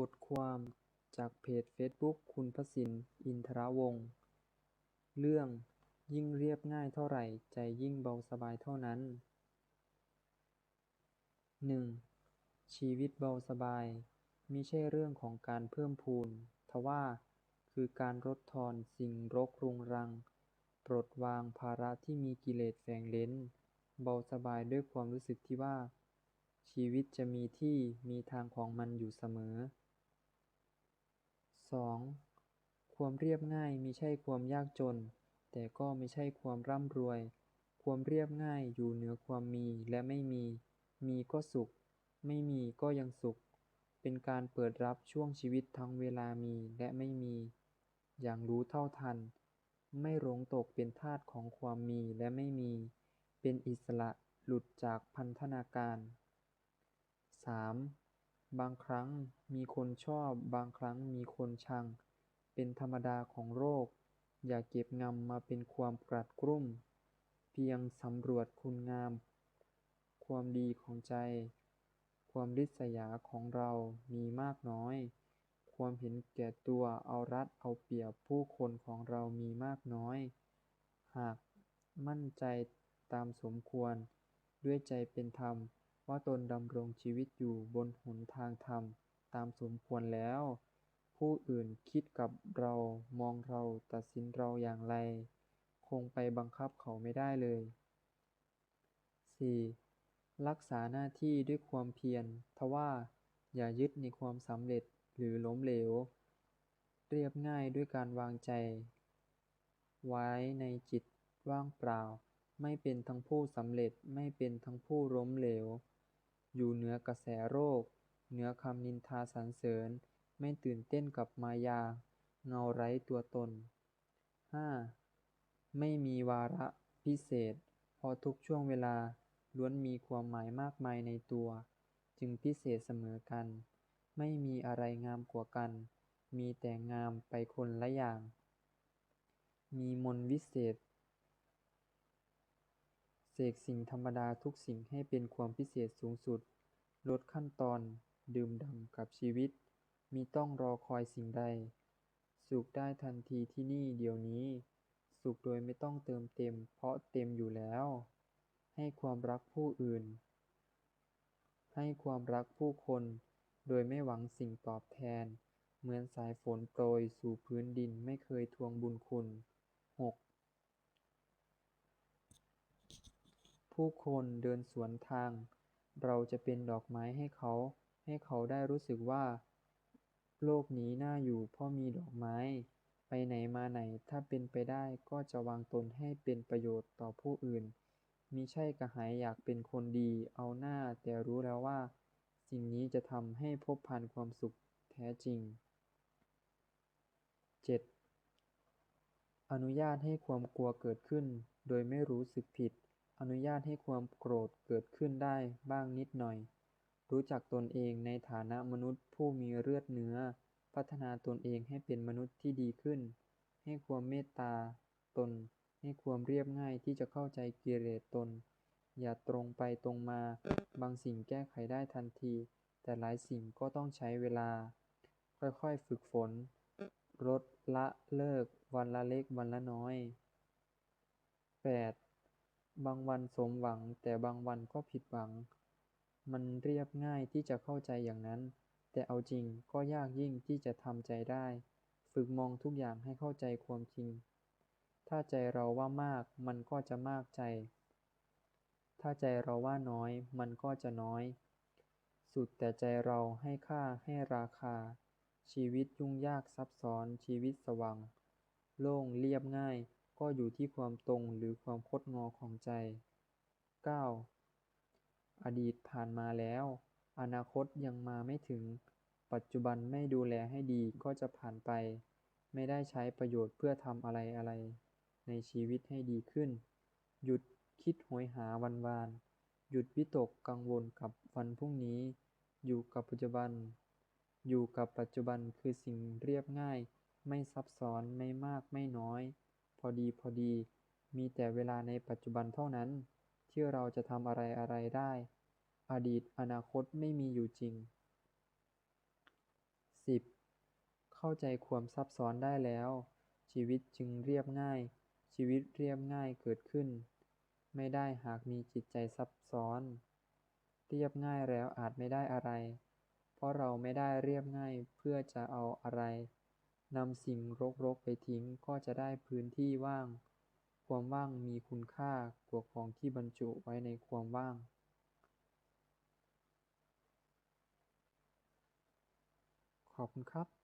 บทความจากเพจเฟซบุ๊ก คุณพสิน อินทรวงศ์ เรื่อง ยิ่งเรียบง่ายเท่าไหร่ ใจยิ่งเบาสบายเท่านั้นหนึ่งชีวิตเบาสบายมิใช่เรื่องของการเพิ่มพูน ทว่าคือการลดทอนสิ่งรกรุงรัง ปลดวางภาระที่มีกิเลสแฝงเร้น เบาสบายด้วยความรู้สึกที่ว่า ชีวิตจะมีที่มีทางของมันอยู่เสมอ สองความเรียบง่ายมิใช่ความยากจน แต่ก็ไมิใช่ความร่ำรวย ความเรียบง่ายอยู่เหนือความมีและไม่มี มีก็สุข ไม่มีก็ยังสุข เป็นการเปิดรับช่วงชีวิตทั้งเวลามีและไม่มี อย่างรู้เท่าทัน ไม่หลงตกเป็นทาสของความมีและไม่มี เป็นอิสระหลุดจากพันธนาการสาม บางครั้งมีคนชอบ บางครั้งมีคนชัง เป็นธรรมดาของโลกอย่าเก็บงำมาเป็นความกรัดกรุ่ม เพียงสำรวจคุณงาม ความดีของใจ ความริษยาของเรามีมากน้อย ความเห็นแก่ตัวเอารัดเอาเปรียบผู้คนของเรามีมากน้อย หากมั่นใจตามสมควร ด้วยใจเป็นธรรม ว่าตนดำรงชีวิตอยู่บนหนทางธรรมตามสมควรแล้ว ผู้อื่นคิดกับเรา มองเรา ตัดสินเราอย่างไร คงไปบังคับเขาไม่ได้เลยสี่รักษาหน้าที่ด้วยความเพียร ทว่า อย่ายึดในความสำเร็จหรือล้มเหลว เรียบง่ายด้วยการวางใจ ไว้ในจิตว่างเปล่า ไม่เป็นทั้งผู้สำเร็จไม่เป็นทั้งผู้ล้มเหลว อยู่เหนือกระแสโลกเหนือคำนินทาสรรเสริญ ไม่ตื่นเต้นกับมายา เงาไร้ตัวตนห้าไม่มีวาระพิเศษพราะทุกช่วงเวลาล้วนมีความหมายมากมายในตัว จึงพิเศษเสมอกัน ไม่มีอะไรงามกว่ากัน มีแต่งามไปคนละอย่าง มีมนวิเศษ เสกสิ่งธรรมดาทุกสิ่งให้เป็นความพิเศษสูงสุด ลดขั้นตอน ดื่มด่ำกับชีวิตมีต้องรอคอยสิ่งใด สุขได้ทันทีที่นี่เดี๋ยวนี้ สุขโดยไม่ต้องเติมเต็ม เพราะเต็มอยู่แล้ว ให้ความรักผู้อื่น ให้ความรักผู้คน โดยไม่หวังสิ่งตอบแทน เหมือนสายฝนโปรยสู่พื้นดินไม่เคยทวงบุญคุณ 6. ผู้คนเดินสวนทาง เราจะเป็นดอกไม้ให้เขา ให้เขาได้รู้สึกว่า โลกนี้น่าอยู่เพราะมีดอกไม้ ไปไหนมาไหนถ้าเป็นไปได้ก็จะวางตนให้เป็นประโยชน์ต่อผู้อื่นมิใช่กระหายอยากเป็นคนดีเอาหน้าแต่รู้แล้วว่า สิ่งนี้จะทำให้พบพานความสุขแท้จริงเจ็ดอนุญาตให้ความกลัวเกิดขึ้น โดยไม่รู้สึกผิด อนุญาตให้ความโกรธเกิดขึ้นได้บ้างนิดหน่อย รู้จักตนเองในฐานะมนุษย์ผู้มีเลือดเนื้อ พัฒนาตนเองให้เป็นมนุษย์ที่ดีขึ้น ให้ความเมตตาตน ให้ความเรียบง่ายที่จะเข้าใจกิเลสตน อย่าตรงไปตรงมา บางสิ่งแก้ไขได้ทันที แต่หลายสิ่งก็ต้องใช้เวลา ค่อยๆฝึกฝน ลดละเลิกวันละเล็กวันละน้อยแปด บางวันสมหวัง แต่บางวันก็ผิดหวัง มันเรียบง่ายที่จะเข้าใจอย่างนั้น แต่เอาจริงก็ยากยิ่งที่จะทำใจได้ ฝึกมองทุกอย่างให้เข้าใจความจริง ถ้าใจเราว่ามาก มันก็จะมากใจ ถ้าใจเราว่าน้อย มันก็จะน้อย สุดแต่ใจเราให้ค่าให้ราคา ชีวิตยุ่งยากซับซ้อนชีวิตสว่างโล่งเรียบง่าย ก็อยู่ที่ความตรงหรือความคดงอของใจเก้าอดีตผ่านมาแล้ว อนาคตยังมาไม่ถึง ปัจจุบันไม่ดูแลให้ดีก็จะผ่านไป ไม่ได้ใช้ประโยชน์เพื่อทำอะไรอะไร ในชีวิตให้ดีขึ้น หยุดคิดโหยหาวันวาน หยุดวิตกกังวลกับวันพรุ่งนี้ อยู่กับปัจจุบัน อยู่กับปัจจุบันคือสิ่งเรียบง่าย ไม่ซับซ้อนไม่มากไม่น้อย พอดีพอดี มีแต่เวลาในปัจจุบันเท่านั้น ที่เราจะทำอะไรอะไรได้ อดีตอนาคตไม่มีอยู่จริงเข้าใจความซับซ้อนได้แล้ว ชีวิตจึงเรียบง่าย ชีวิตเรียบง่ายเกิดขึ้น ไม่ได้หากมีจิตใจซับซ้อน เรียบง่ายแล้วอาจไม่ได้อะไร เพราะเราไม่ได้เรียบง่ายเพื่อจะเอาอะไร นำสิ่งรกๆไปทิ้งก็จะได้พื้นที่ว่าง ความว่างมีคุณค่ากว่าของที่บรรจุไว้ในความว่างขอบคุณครับ